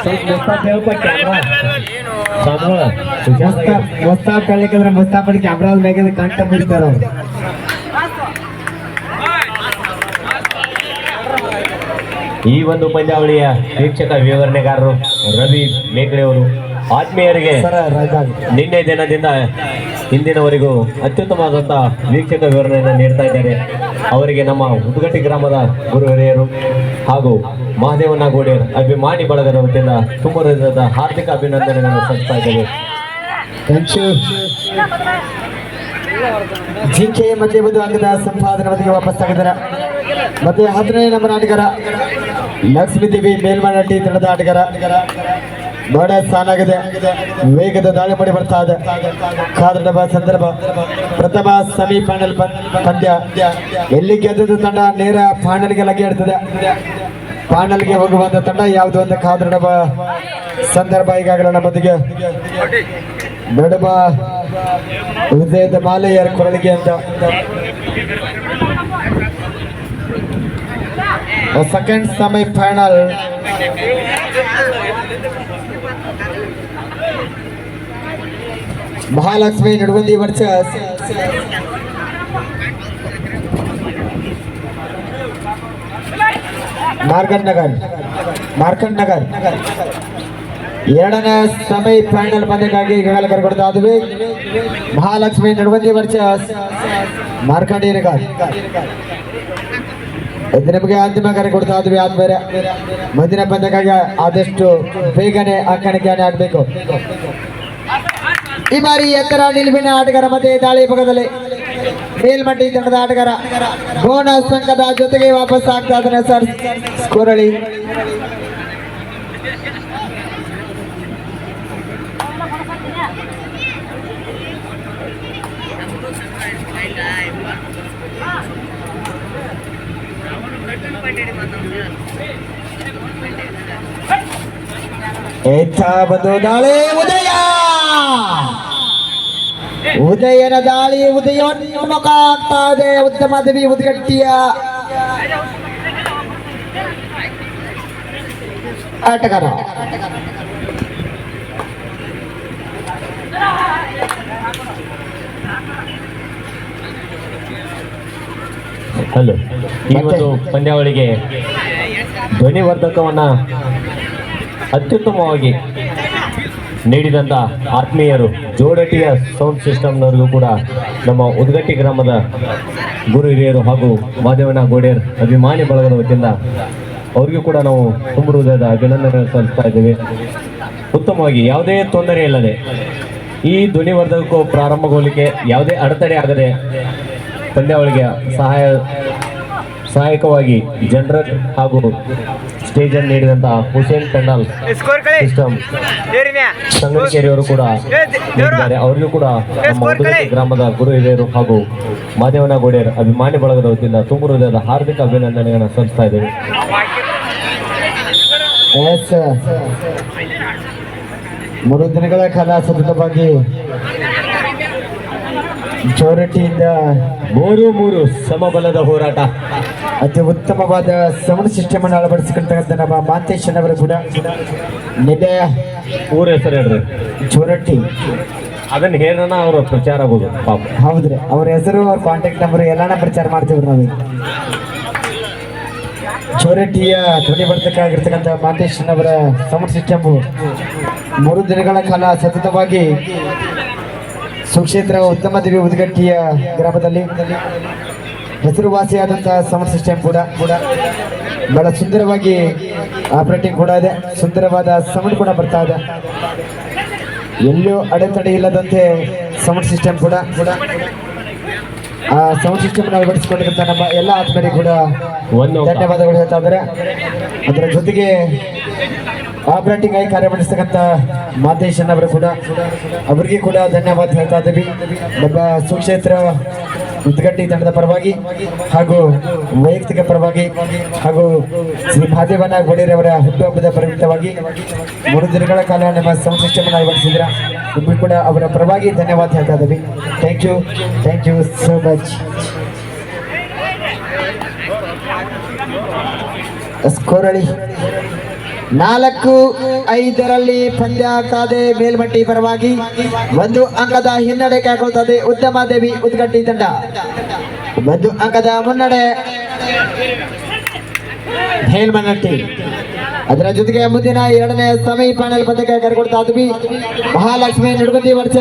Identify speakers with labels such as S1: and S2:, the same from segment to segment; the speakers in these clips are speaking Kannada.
S1: ಮುಸ್ತಾಫ್ ಸಾಂಬಳ
S2: ಮುಸ್ತಾಫ್ ಮುಸ್ತಾಫ್ ಕ್ಯಾಮ್ರಾ ಮ್ಯಾಗಿಂದ ಕಂಟ ಮುಡಿತಾರ
S1: ಈ ಒಂದು ಪಂದ್ಯಾವಳಿಯ ವೀಕ್ಷಕ ವಿವರಣೆಗಾರರು ರವಿ ಮೇಕಡೆ ಅವರು ಆತ್ಮೀಯರಿಗೆ ನಿನ್ನೆ ದಿನದಿಂದ ಇಂದಿನವರೆಗೂ ಅತ್ಯುತ್ತಮವಾದಂಥ ವೀಕ್ಷಕ ವಿವರಣೆಯನ್ನು ನೀಡ್ತಾ ಇದ್ದಾರೆ. ಅವರಿಗೆ ನಮ್ಮ ಉದ್ಗಟ್ಟಿ ಗ್ರಾಮದ ಗುರು ಹಿರಿಯರು ಹಾಗೂ ಮಹಾದೇವನ ಗೋಡೆ ಅಭಿಮಾನಿ ಬಳಗದ ವತಿಯಿಂದ ತುಂಬ ಹಾರ್ದಿಕ ಅಭಿನಂದನೆಗಳನ್ನು ಸಲ್ಲಿಸ್ತಾ ಇದ್ದೇವೆ.
S2: ಜಿ ಕೆ ಮತ್ತೆ ಒಂದು ಅಂಗದ ಸಂಪಾದನೆ ವಾಪಸ್ ಆಗಿದ್ದಾರೆ ಮತ್ತೆ ಹದಿನೈದು ನಂಬರ್ ಆಟಗಾರ ಲಕ್ಷ್ಮೀ ದೇವಿ ಮೇಲ್ಮನಟ್ಟಿ ತಂಡದ ಆಟಗಾರ. ಬಹಳ ಸಾನಾಗಿದೆ ವೇಗದ ದಾಳಿ ಮಾಡಿ ಬರ್ತಾ ಇದೆ. ಕಾದಡಬ ಸಂದರ್ಭ. ಪ್ರಥಮ ಸೆಮಿಫೈನಲ್ ಪಂದ್ಯ. ಎಲ್ಲಿ ಗೆದ್ದ ತಂಡ ನೇರ ಫೈನಲ್ಗೆ ಇಡ್ತದೆ ಫೈನಲ್ಗೆ ಹೋಗುವಂತ ತಂಡ ಯಾವುದು ಅಂತ ಕಾದಡಬ ಸಂದರ್ಭ ಈಗಾಗಲೇ ನಮ್ಮೊಂದಿಗೆ. ನಡುಬ ಹೃದಯದ ಮಾಲೆಯರ ಕೊರಳಿಗೆ ಅಂತ. Second semi Mahalakshmi Naduvandi versus Margan Nagar Markand Nagar ಎರಡನೇ ಸೆಮಿ ಫೈನಲ್ ಪಂದ್ಯಕ್ಕಾಗಿ ಈಗಾಗಲೇ ಕರೆಕೊಡ್ತಾ ಇದ್ವಿ ಮಹಾಲಕ್ಷ್ಮಿ ನಡುವಂದಿ ವರ್ಸಸ್ ಮಾರ್ಕಂಡಿ ನಗರ್. ಇದು ನಿಮಗೆ ಅಂತಿಮ ಕರೆ ಕೊಡ್ತಾ ಇದ್ವಿ ಆದ್ಮೇಲೆ ಮುಂದಿನ ಪಂದ್ಯಕ್ಕಾಗಿ ಆದಷ್ಟು ಬೇಗನೆ ಆಕಾಣಿಕೆಯನ್ನು ಆಗಬೇಕು ಈ ಬಾರಿ ಎತ್ತರ ನಿಲುವಿನ ಆಟಗಾರ ಮತ್ತೆ ದಾಳಿ ಭಾಗದಲ್ಲಿ ಮೇಲ್ಮಟ್ಟಿ ತಂಡದ ಆಟಗಾರ ಬೋನಸ್ ಅಂಕದ ಜೊತೆಗೆ ವಾಪಸ್ ಆಗ್ತಾ ಇದ್ದಾನೆ ಸರ್. ಸ್ಕೋರಳಿ ಎತ್ತ ಬಂದು ದಾಳಿ, ಉದಯ! ಉದಯನ ದಾಳಿ ಉದಯೋನ್ಮುಖ ಆಗ್ತಾ ಇದೆ ಉತ್ತಮ ದೇವಿ ಉದ್ಗಟ್ಟಿಯ ಆಟಗಾರ.
S1: ಹಲೋ. ಈ ಒಂದು ಪಂದ್ಯಾವಳಿಗೆ ಧ್ವನಿವರ್ಧಕವನ್ನ ಅತ್ಯುತ್ತಮವಾಗಿ ನೀಡಿದಂಥ ಆತ್ಮೀಯರು, ಜೋಡಟಿಯ ಸೌಂಡ್ ಸಿಸ್ಟಮ್ನವರಿಗೂ ಕೂಡ ನಮ್ಮ ಉದ್ಗಟ್ಟಿ ಗ್ರಾಮದ ಗುರು ಹಿರಿಯರು ಹಾಗೂ ಮಾದೇವನ ಗೋಡೆಯರ್ ಅಭಿಮಾನಿ ಬಳಗದ ವತಿಯಿಂದ ಅವರಿಗೂ ಕೂಡ ನಾವು ತುಂಬ ಹೃದಯದ ಅಭಿನಂದನೆ ಸಲ್ಲಿಸ್ತಾ ಇದ್ದೇವೆ. ಉತ್ತಮವಾಗಿ ಯಾವುದೇ ತೊಂದರೆ ಇಲ್ಲದೆ ಈ ಧ್ವನಿವರ್ಧಕಕ್ಕೂ ಪ್ರಾರಂಭಗೊಳ್ಳಿಕ್ಕೆ ಯಾವುದೇ ಅಡೆತಡೆ ಆಗದೆ ಪಂದ್ಯಾವಳಿಗೆ ಸಹಾಯ ಸಹಾಯಕವಾಗಿ ಜನರಲ್ ಹಾಗೂ ಸ್ಟೇಜ್ ಅನ್ನು ನೀಡಿದಂತಹ ಹುಸೇನ್ ಪೆಂಡಾಲ್ ಸಿಸ್ಟಮ್.
S3: ದೇವ್ರಿನ್ಯಾ
S1: ಕೂಡ ಅವರಿಗೂ ಕೂಡ ಗ್ರಾಮದ ಗುರು ಹಿರಿಯರು ಹಾಗೂ ಮಾದೇವನ ಗೋಡೆಯರ್ ಅಭಿಮಾನಿ ಬಳಗದ ವತಿಯಿಂದ ತುಂಬ ಹೃದಯದ ಹಾರ್ದಿಕ ಅಭಿನಂದನೆಯನ್ನು ಸಲ್ಲಿಸ್ತಾ ಇದ್ದೇವೆ.
S2: ಎಸ್ ಮೂರು ದಿನಗಳ ಕಾಲ ಸತತವಾಗಿ ಚೋರಟಿಯಿಂದ
S1: ಮೂರು ಮೂರು ಸಮಬಲದ ಹೋರಾಟ.
S2: ಅತಿ ಉತ್ತಮವಾದ ಸೌಂಡ್ ಸಿಸ್ಟಮ್ ಅನ್ನು ಅಳವಡಿಸಿಕೊಳ್ತಕ್ಕಂಥ ನಮ್ಮ ಮಾಂತೇಶನವರ ಕೂಡ. ನೆಲೆ
S1: ಊರ ಹೆಸರು ಹೇಳ್ರಿ.
S2: ಚೋರಟ್ಟಿ
S1: ಅದನ್ನ ಹೇಳೋಣ ಅವರು ಪ್ರಚಾರ ಆಗೋದು ಪಾಪ.
S2: ಹೌದ್ರಿ ಅವ್ರ ಹೆಸರು ಅವ್ರ ಕಾಂಟ್ಯಾಕ್ಟ್ ನಂಬರ್ ಎಲ್ಲಾನ ಪ್ರಚಾರ ಮಾಡ್ತೀವ್ರಿ ನಾವು ಚೋರಟ್ಟಿಯ ಧ್ವನಿ ವರ್ಧಕ ಮಾಂತೇಶನವರ ಸೌಂಡ್ ಸಿಸ್ಟಮ್. ಮೂರು ದಿನಗಳ ಕಾಲ ಸತತವಾಗಿ ಸುಕ್ಷೇತ್ರ ಉತ್ತಮ ದೇವಿ ಉದ್ಗಟ್ಟಿಯ ಗ್ರಾಮದಲ್ಲಿ. ಹೆಸರುವಾಸಿಯಾದಂತಹ ಸೌಂಡ್ ಸಿಸ್ಟಮ್ ಕೂಡ ಕೂಡ ಬಹಳ ಸುಂದರವಾಗಿ ಆಪರೇಟಿಂಗ್ ಕೂಡ ಇದೆ. ಸುಂದರವಾದ ಸೌಂಡ್ ಕೂಡ ಬರ್ತಾ ಇದೆ. ಎಲ್ಲೂ ಅಡೆತಡೆ ಇಲ್ಲದಂತೆ ಸೌಂಡ್ ಸಿಸ್ಟಮ್ ಕೂಡ ಕೂಡ ಆ ಸೌಂಡ್ ಸಿಸ್ಟಮ್ ಅಳವಡಿಸಿಕೊಂಡಿರುವಂತಹ ನಮ್ಮ ಎಲ್ಲ ಆತ್ಮರಿಗೆ ಕೂಡ ಧನ್ಯವಾದಗಳು ಹೇಳ್ತಾ ಇದ್ದಾರೆ. ಅದರ ಜೊತೆಗೆ ಆಪರೇಟಿಂಗ್ ಆಗಿ ಕಾರ್ಯನಿರ್ವಹಿಸ್ತಕ್ಕಂಥ ಮಾದೇಶನ್ ಅವರು ಕೂಡ ಅವರಿಗೆ ಕೂಡ ಧನ್ಯವಾದ ಹೇಳ್ತಾ ಇದ್ದೀವಿ. ನಮ್ಮ ಸುಕ್ಷೇತ್ರ ಉದ್ಗಟ್ಟಿ ತಂಡದ ಪರವಾಗಿ ಹಾಗೂ ವೈಯಕ್ತಿಕ ಪರವಾಗಿ ಹಾಗೂ ಶ್ರೀ ಮಹಾದೇವನ ಅವರ ಹುಟ್ಟುಹಬ್ಬದ ಪರಿಮಿತವಾಗಿ ಮೂರು ದಿನಗಳ ಕಾಲ ನಮ್ಮ ಸಿಸ್ಟಮ್ ಅಳವಡಿಸಿದ್ರ. ನಿಮಗೂ ಕೂಡ ಅವರ ಪರವಾಗಿ ಧನ್ಯವಾದ ಹೇಳ್ತಾ ಇದ್ದೀವಿ. Thank you thank you so much ಸ್ಕೋರಳಿ ನಾಲ್ಕು, ಐದರಲ್ಲಿ ಪಂದ್ಯ ಆಗ್ತದೆ ಮೇಲ್ಮಟ್ಟಿ ಪರವಾಗಿ ಒಂದು ಅಂಕದ ಹಿನ್ನಡೆ ಕಾಕೊಳ್ತದೆ ಉತ್ತಮ ದೇವಿ ಉದ್ಗಟ್ಟಿ ತಂಡ. ಒಂದು ಅಂಕದ ಮುನ್ನಡೆ ಮೇಲ್ಮನಟ್ಟಿ. ಅದರ ಜೊತೆಗೆ ಮುಂದಿನ ಎರಡನೇ ಸಮಯ ಫೈನಲ್ ಪದಕ ಕರೆಕೊಡ್ತಾ ಇದ್ವಿ Mahalakshmi Nadugundi versus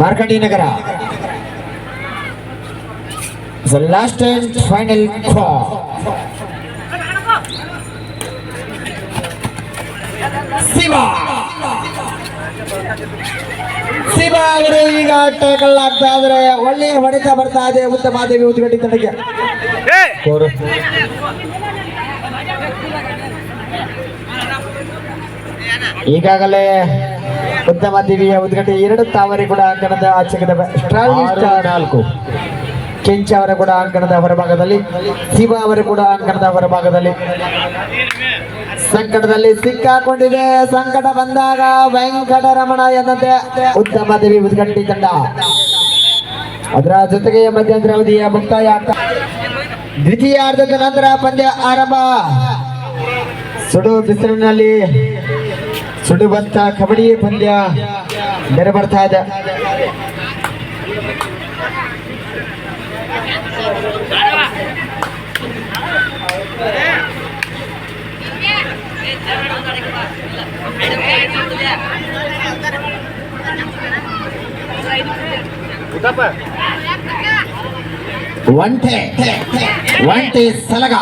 S2: Markandi Nagar. Last and final Shiva Shiva ಅವರು ಈಗ ಟೇಕಲ್ ಆಗ್ತಾ ಇದ್ರೆ ಒಳ್ಳೆಯ ಹೊಡೆತ ಬರ್ತಾ ಇದೆ ಉತ್ತಮ ದೇವಿ ಉದ್ಗಟ್ಟಿ ತಂಡಕ್ಕೆ
S1: ಸ್ಕೋರ್
S2: ಈಗಾಗಲೇ ಉತ್ತಮ ದೇವಿಯ ಉದ್ಘಾಟನೆ ಎರಡು ತಾವರೆ ಕೂಡ ಅಂಕಣದ ಆಚೆಗದ
S1: ಆರು ನಾಲ್ಕು
S2: ಕೆಂಚ ಅವರ ಕೂಡ ಅಂಕಣದ ಹೊರಭಾಗದಲ್ಲಿ, ಶಿವ ಅವರು ಕೂಡ ಅಂಕಣದ ಹೊರಭಾಗದಲ್ಲಿ. ಸಂಕಟದಲ್ಲಿ ಸಿಕ್ಕಾಕೊಂಡಿದೆ. ಸಂಕಟ ಬಂದಾಗ ವೆಂಕಟರಮಣ ಎಂದಂತೆ ಉತ್ತಮ ದೇವಿ ಉದ್ಘಾಟನೆ ತಂಡ. ಅದರ ಜೊತೆಗೆ ಮಧ್ಯಂತರ ಅವಧಿಯ ಮುಕ್ತಾಯ ದ್ವಿತೀಯ ದ್ವಿತೀಯಾರ್ಧದ ನಂತರ ಪಂದ್ಯ ಆರಂಭ. ಸುಡು ಬಿಸಿಲಿನಲ್ಲಿ ಸುಡುವಂತ ಕಬಡ್ಡಿ ಪಂದ್ಯ ನೆರಬರ್ತಾ ಇದೆ. ಒಂಟೆ ಒಂಟೆ ಸಲಗ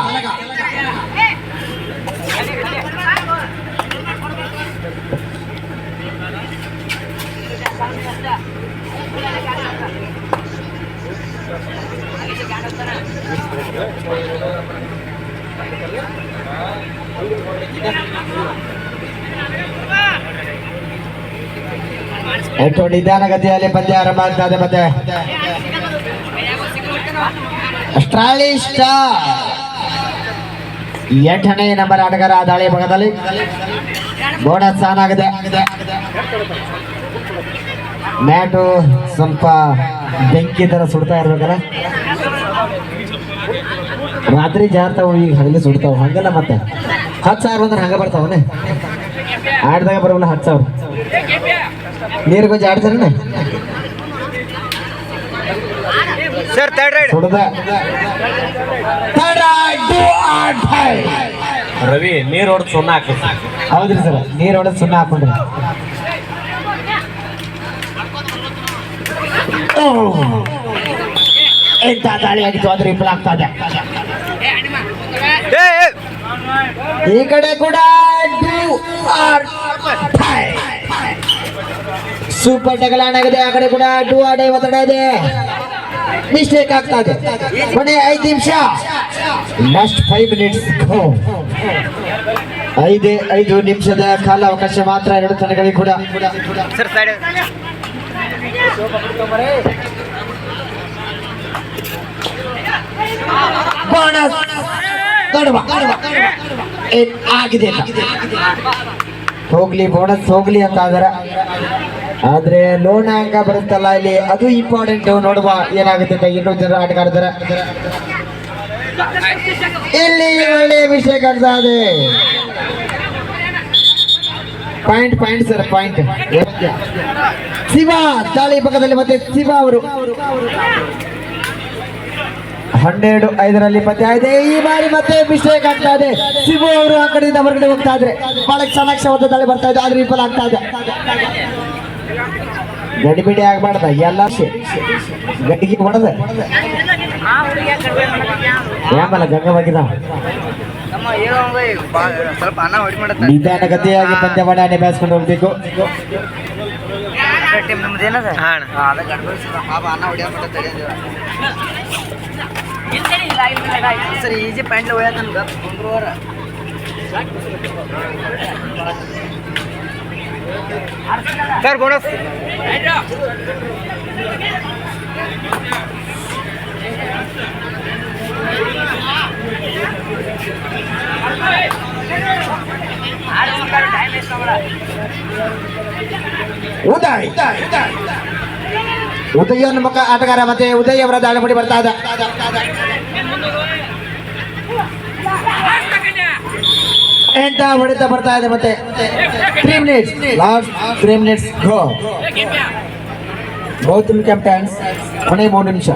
S2: ಎಷ್ಟು ನಿಧಾನಗತಿಯಲ್ಲಿ ಪಂದ್ಯ ಆರಂಭ ಆಗ್ತಾ ಇದೆ ಮತ್ತೆ. ಅಷ್ಟ್ರಾಲಿಷ್ಟ ಎಂಟನೇ ನಂಬರ್ ಆಟಗಾರ ದಾಳಿ ಭಾಗದಲ್ಲಿ. ಬೋನಸ್ ಆನ್ ಆಗಿದೆ. ಮ್ಯಾಟು ಸ್ವಲ್ಪ ಬೆಂಕಿ ತರ ಸುಡ್ತಾ ಇರ್ಬೇಕಲ್ಲ. ರಾತ್ರಿ ಜಾರ್ತಾವ ಈಗ ಹಗಲಿ ಸುಡ್ತಾವ. ಹಂಗಲ್ಲ ಮತ್ತೆ. ಹತ್ತು ಸಾವಿರ ಬಂದ್ರೆ ಹಂಗ ಬರ್ತಾವನೆ? ಆಡ್ದಾಗ ಬರೋಲ್ಲ ಹತ್ತು ಸಾವಿರ. ನೀರು ಗೊಂಚ ಆಡ್ತಾರಣ್ಣ
S3: ಸರ್ ತರ್ಡ್ ರೈಡ್
S2: ಸುಡ್ದ
S1: ರವಿ ನೀರ್ ಹೊಡೆದು ಸುಣ್ಣ ಹಾಕಿ.
S2: ಹೌದ್ರಿ ಸರ್ ನೀರು ಹೊಡೆದು ಸುಣ್ಣ ಹಾಕೊಂಡ್ರಿ. ಎಂತ ದಾಳಿ ಆಗಿತ್ತು ಅದ್ರ ವಿಫಲ ಆಗ್ತಾ ಇದೆ. ಈ ಕಡೆ ಕೂಡ ಸೂಪರ್ ಟಗಲ್ ಆಗಿದೆ. ಆ ಕಡೆ ಕೂಡ ಡೂ ಆಡೆ ಒತ್ತಡ ಇದೆ. ಮಿಸ್ಟೇಕ್ ಆಗ್ತಾ ಇದೆ. ಕೊನೆ ಐದು ನಿಮಿಷ. ಲಾಸ್ಟ್ ಫೈವ್ ಮಿನಿಟ್ಸ್ ಐದೇ ಐದು ನಿಮಿಷದ ಕಾಲಾವಕಾಶ ಮಾತ್ರ ಎರಡು ತಂಡಗಳಿಗೆ ಕೂಡ.
S3: ಸರ್ ಸೈಡ್
S2: ಬೋನಸ್ ಆಗಿದೆ. ಹೋಗ್ಲಿ ಬೋನಸ್, ಹೋಗ್ಲಿ ಅಂತ ಆದ್ರೆ ಆದ್ರೆ ಲೋನ್ ಅಂಕ ಬರುತ್ತಲ್ಲ ಇಲ್ಲಿ. ಅದು ಇಂಪಾರ್ಟೆಂಟ್ ನೋಡುವ ಏನಾಗುತ್ತೆ ಇನ್ನೂ ಜನ ಆಟಗಾರದರ ಇಲ್ಲಿ ಒಳ್ಳೆ ವಿಷಯ ಇದೆ. Point point sir point Shiva ತಾಳಿ ಪಕ್ಕದಲ್ಲಿ ಮತ್ತೆ ಶಿವ ಅವರು. ಹನ್ನೆರಡು ಐದರಲ್ಲಿ ಪತ್ತೆ ಆಯ್ತು. ಈ ಬಾರಿ ಮತ್ತೆ ಮಿಸ್ಟೇಕ್ ಆಗ್ತಾ ಇದೆ. ಶಿವು ಅವರು ಆ ಕಡೆಯಿಂದ ಹೊರಗಡೆ ಹೋಗ್ತಾ ಇದ್ರೆ ಬಹಳ ಚೆನ್ನಾಗಿ ಶಬ್ದ ತಲೆ ಬರ್ತಾ ಇದೆ ಆದ್ರೆ ವಿಫಲ ಆಗ್ತಾ ಇದೆ. ಗಡಿಬಿಡಿ ಆಗ್ಬಾರ್ದ ಎಲ್ಲ ಗಡಿಗೆ ಹೊಡೆದ. ಏಮಲ್ಲ ಗಂಗವಾಗಿದ ನಿಧಾನಗತಿಯಾಗಿ ಪಂದ್ಯವಾಡ ನಿಭಾಯಿಸ್ಕೊಂಡು ಹೋಗ್ಬೇಕು.
S3: ಟೀಮ್ ಅದ ಪಾಪ ಅನ್ನ ಸರ್ ಈಜಿ ಪ್ಯಾಂಟ್ ಒಯ್ಯ ನನ್ಗೆ ಕುಂದ್ರೋರ ಸರ್ ಬೋನಸ್
S2: ಉದಯ್ ಉದಯನ್ ಮುಖ ಆಟಗಾರ ಮತ್ತೆ ಉದಯ್ ಅವರ ದಾಳಿ ಮಾಡಿ ಬರ್ತಾ ಇದೆ ಎಂತ ಹೊಡೆತ ಬರ್ತಾ ಇದೆ ಮತ್ತೆ three minutes last three minutes go Gautham captains ಕೊನೆ ಮೂರು ನಿಮಿಷ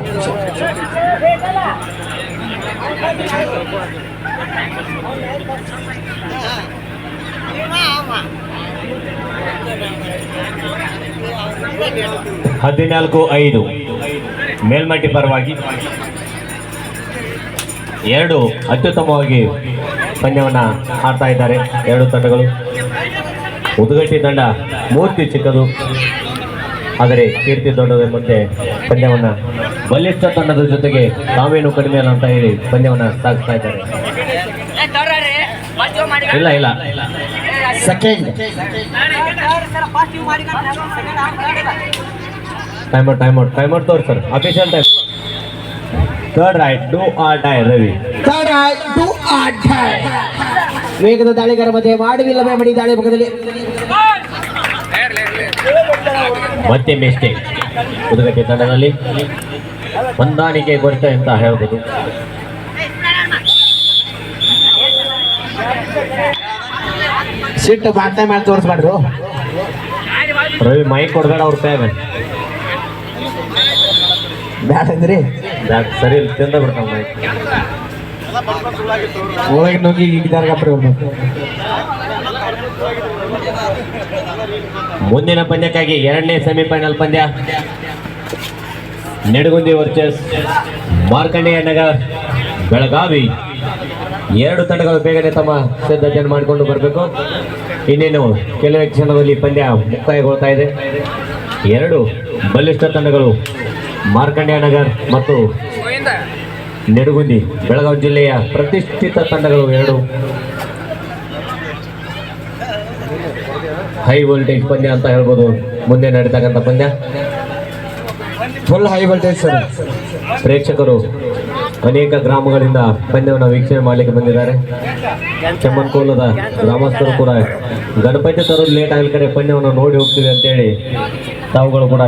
S1: ಹದಿನಾಲ್ಕು ಐದು. ಮೇಲ್ಮಟ್ಟಿ ಪರವಾಗಿ ಎರಡು ಅತ್ಯುತ್ತಮವಾಗಿ ಪಂದ್ಯವನ್ನು ಆಡ್ತಾ ಇದ್ದಾರೆ. ಎರಡು ತಂಡಗಳು. ಉದುಗಟ್ಟಿ ತಂಡ ಮೂರ್ತಿ ಚಿಕ್ಕದು. ಆದರೆ ಕೀರ್ತಿ ದೊಡ್ಡದು ಮತ್ತೆ ಪಂದ್ಯವನ್ನು ಬಲಿಷ್ಠ ತಂಡದ ಜೊತೆಗೆ ತಾವೇನು ಕಡಿಮೆ ಅಲ್ಲ ಅಂತ ಹೇಳಿ ಪಂದ್ಯವನ್ನು ಸಾಗಿಸ್ತಾ ಇದ್ದಾರೆ. ಇಲ್ಲ ಇಲ್ಲ.
S2: Second
S1: time out time out time out ತೋರಿ sir official time third raid do or die Ravi
S2: ವೇಗದ ದಾಳಿಗಾರ ಮಧ್ಯೆ ಮಾಡುವಿಲ್ಲವೇ ಮಡಿ ದಾಳಿ ಮುಖದಲ್ಲಿ.
S1: ಮತ್ತೆ ಮಿಸ್ಟೇಕ್ ಉದುಗಟ್ಟಿ ತಂಡದಲ್ಲಿ ಹೊಂದಾಣಿಕೆ ಕೊರತೆ ಅಂತ ಹೇಳ್ಬೋದು.
S2: ಸಿಟ್ಟು ಬಾಟ್ನೆ ಮಾಡಿ ತೋರಿಸ್ಬಾರ್ದು
S1: ರವಿ ಮೈಕ್ ಕೊಡ್ಬೇಡ ಅವ್ರ ಕೈಯಾಗ
S2: ಬ್ಯಾಡ ಅಂದ್ರಿ?
S1: ಬ್ಯಾಟ್ ಸರಿ ಇಲ್ಲ ತಿಂದ ಬರ್ತಾವ
S2: ಒಳಗೆ ನುಗ್ಗಿ ಇದ್ದಾರೆ ಗಪ್ರಿ
S1: ಮುಂದಿನ ಪಂದ್ಯಕ್ಕಾಗಿ ಎರಡನೇ ಸೆಮಿಫೈನಲ್ ಪಂದ್ಯ. ನೆಡಗುಂದಿ ವರ್ಚಸ್ ಮಾರ್ಕಂಡೇಯ ನಗರ್ ಬೆಳಗಾವಿ. ಎರಡು ತಂಡಗಳು ಬೇಗನೆ ತಮ್ಮ ಸಿದ್ಧತೆಯನ್ನು ಮಾಡಿಕೊಂಡು ಬರಬೇಕು. ಇನ್ನೇನು ಕೆಲವೇ ಕ್ಷಣದಲ್ಲಿ ಪಂದ್ಯ ಮುಕ್ತಾಯಗೊಳ್ತಾ ಇದೆ. ಎರಡು ಬಲಿಷ್ಠ ತಂಡಗಳು ಮಾರ್ಕಂಡೇಯ ನಗರ್ ಮತ್ತು ನೆಡುಗುಂದಿ, ಬೆಳಗಾವಿ ಜಿಲ್ಲೆಯ ಪ್ರತಿಷ್ಠಿತ ತಂಡಗಳು ಎರಡು. ಹೈ ವೋಲ್ಟೇಜ್ ಪಂದ್ಯ ಅಂತ ಹೇಳ್ಬೋದು. ಮುಂದೆ ನಡೀತಕ್ಕಂಥ ಪಂದ್ಯ.
S2: ಫುಲ್ ಹೈ ವೋಲ್ಟೇಜ್ ಸರ್
S1: ಪ್ರೇಕ್ಷಕರು ಅನೇಕ ಗ್ರಾಮಗಳಿಂದ ಪಂದ್ಯವನ್ನು ವೀಕ್ಷಣೆ ಮಾಡಲಿಕ್ಕೆ ಬಂದಿದ್ದಾರೆ. ಚಮ್ಮನ್ಕೋಲದ ಗ್ರಾಮಸ್ಥರು ಕೂಡ ಗಣಪತಿ ತರೋದು ಲೇಟ್ ಆಗಲಿ ಕಡೆ ಪಂದ್ಯವನ್ನು ನೋಡಿ ಹೋಗ್ತೀವಿ ಅಂತೇಳಿ ತಾವುಗಳು ಕೂಡ